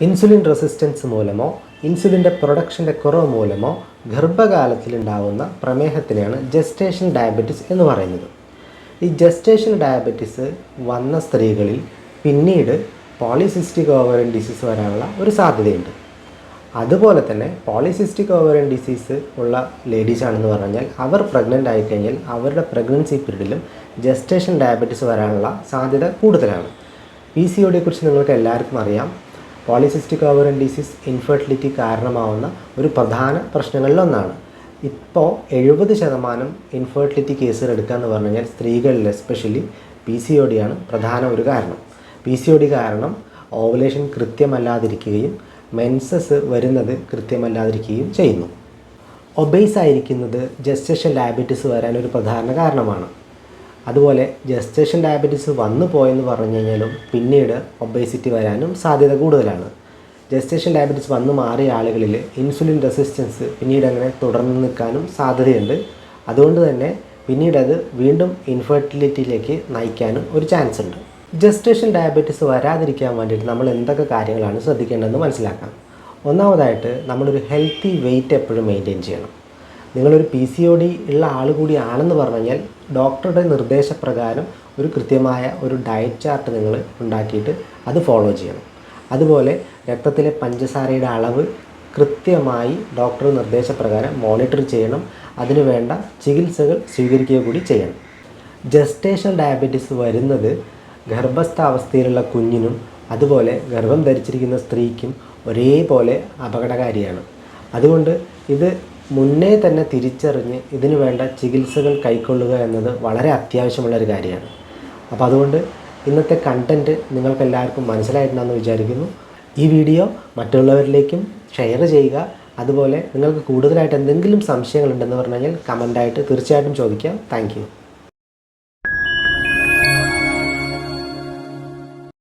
Insulin resistance മൂലമോ ഇൻസുലിന്റെ പ്രൊഡക്ഷന്റെ കുറവ് മൂലമോ ഗർഭകാലത്തിലുണ്ടാവുന്ന പ്രമേഹത്തിനെയാണ് ജസ്റ്റേഷൻ ഡയബറ്റിസ് എന്ന് പറയുന്നത്. ഈ ജസ്റ്റേഷൻ ഡയബറ്റിസ് വന്ന സ്ത്രീകളിൽ പിന്നീട് പോളിസിസ്റ്റിക് ഓവറിൻ ഡിസീസ് വരാനുള്ള ഒരു സാധ്യതയുണ്ട്. അതുപോലെ തന്നെ പോളിസിസ്റ്റിക് ഓവറിൻ ഡിസീസ് ഉള്ള ലേഡീസ് ആണെന്ന് പറഞ്ഞാൽ അവർ പ്രഗ്നന്റ് ആയിക്കഴിഞ്ഞാൽ അവരുടെ പ്രഗ്നൻസി പീരീഡിലും ജസ്റ്റേഷൻ ഡയബറ്റിസ് വരാനുള്ള സാധ്യത കൂടുതലാണ്. പി സി ഒ ഡിയെക്കുറിച്ച് നിങ്ങൾക്ക് എല്ലാവർക്കും അറിയാം. പോളിസിസ്റ്റിക് ഓവറിൻ ഡിസീസ് ഇൻഫെർട്ടിലിറ്റി കാരണമാവുന്ന ഒരു പ്രധാന പ്രശ്നങ്ങളിലൊന്നാണ്. ഇപ്പോൾ എഴുപത് ശതമാനം ഇൻഫെർട്ടിലിറ്റി കേസുകൾ എടുക്കുക എന്ന് പറഞ്ഞു കഴിഞ്ഞാൽ സ്ത്രീകളിൽ especially P C O D ആണ് പ്രധാന ഒരു കാരണം. പി സി ഒ ഡി കാരണം ഓവുലേഷൻ കൃത്യമല്ലാതിരിക്കുകയും മെൻസസ് വരുന്നത് കൃത്യമല്ലാതിരിക്കുകയും ചെയ്യുന്നു. ഒബേസ് ആയിരിക്കുന്നത് ജസ്റ്റേഷൻ ഡയബറ്റീസ് വരാൻ ഒരു പ്രധാന കാരണമാണ്. അതുപോലെ ജസ്റ്റേഷൻ ഡയബറ്റീസ് വന്നു പോയെന്ന് പറഞ്ഞു കഴിഞ്ഞാലും പിന്നീട് ഒബേസിറ്റി വരാനും സാധ്യത കൂടുതലാണ്. ജസ്റ്റേഷൻ ഡയബറ്റീസ് വന്നു മാറിയ ആളുകളിൽ ഇൻസുലിൻ റെസിസ്റ്റൻസ് പിന്നീട് അങ്ങനെ തുടർന്ന് നിൽക്കാനും സാധ്യതയുണ്ട്. അതുകൊണ്ട് തന്നെ പിന്നീട് അത് വീണ്ടും ഇൻഫെർട്ടിലിറ്റിയിലേക്ക് നയിക്കാനും ഒരു ചാൻസ് ഉണ്ട്. ജസ്റ്റേഷൻ ഡയബറ്റീസ് വരാതിരിക്കാൻ വേണ്ടിയിട്ട് നമ്മൾ എന്തൊക്കെ കാര്യങ്ങളാണ് ശ്രദ്ധിക്കേണ്ടതെന്ന് മനസ്സിലാക്കാം. ഒന്നാമതായിട്ട് നമ്മളൊരു ഹെൽത്തി വെയിറ്റ് എപ്പോഴും മെയിന്റെയിൻ ചെയ്യണം. നിങ്ങളൊരു പി സി ഒ ഡി ഉള്ള ആൾ കൂടിയാണെന്ന് പറഞ്ഞു കഴിഞ്ഞാൽ ഡോക്ടറുടെ നിർദ്ദേശപ്രകാരം ഒരു കൃത്യമായ ഒരു ഡയറ്റ് ചാർട്ട് നിങ്ങൾ ഉണ്ടാക്കിയിട്ട് അത് ഫോളോ ചെയ്യണം. അതുപോലെ രക്തത്തിലെ പഞ്ചസാരയുടെ അളവ് കൃത്യമായി ഡോക്ടർ നിർദ്ദേശപ്രകാരം മോണിറ്റർ ചെയ്യണം. അതിനു വേണ്ട ചികിത്സകൾ സ്വീകരിക്കുക കൂടി ചെയ്യണം. ജസ്റ്റേഷൻ ഡയബറ്റീസ് വരുന്നത് ഗർഭസ്ഥാവസ്ഥയിലുള്ള കുഞ്ഞിനും അതുപോലെ ഗർഭം ധരിച്ചിരിക്കുന്ന സ്ത്രീക്കും ഒരേപോലെ അപകടകാരിയാണ്. അതുകൊണ്ട് ഇത് മുന്നേ തന്നെ തിരിച്ചറിഞ്ഞ് ഇതിനു വേണ്ട ചികിത്സകൾ കൈക്കൊള്ളുക എന്നത് വളരെ അത്യാവശ്യമുള്ള ഒരു കാര്യമാണ്. അപ്പോൾ അതുകൊണ്ട് ഇന്നത്തെ കണ്ടന്റ് നിങ്ങൾക്ക് എല്ലാവർക്കും മനസ്സിലായിട്ടുണ്ടെന്ന് വിചാരിക്കുന്നു. ഈ വീഡിയോ മറ്റുള്ളവരിലേക്കും ഷെയർ ചെയ്യുക. അതുപോലെ നിങ്ങൾക്ക് കൂടുതലായിട്ട് എന്തെങ്കിലും സംശയങ്ങളുണ്ടെന്ന് പറഞ്ഞു കഴിഞ്ഞാൽ കമന്റായിട്ട് തീർച്ചയായിട്ടും ചോദിക്കാം. താങ്ക്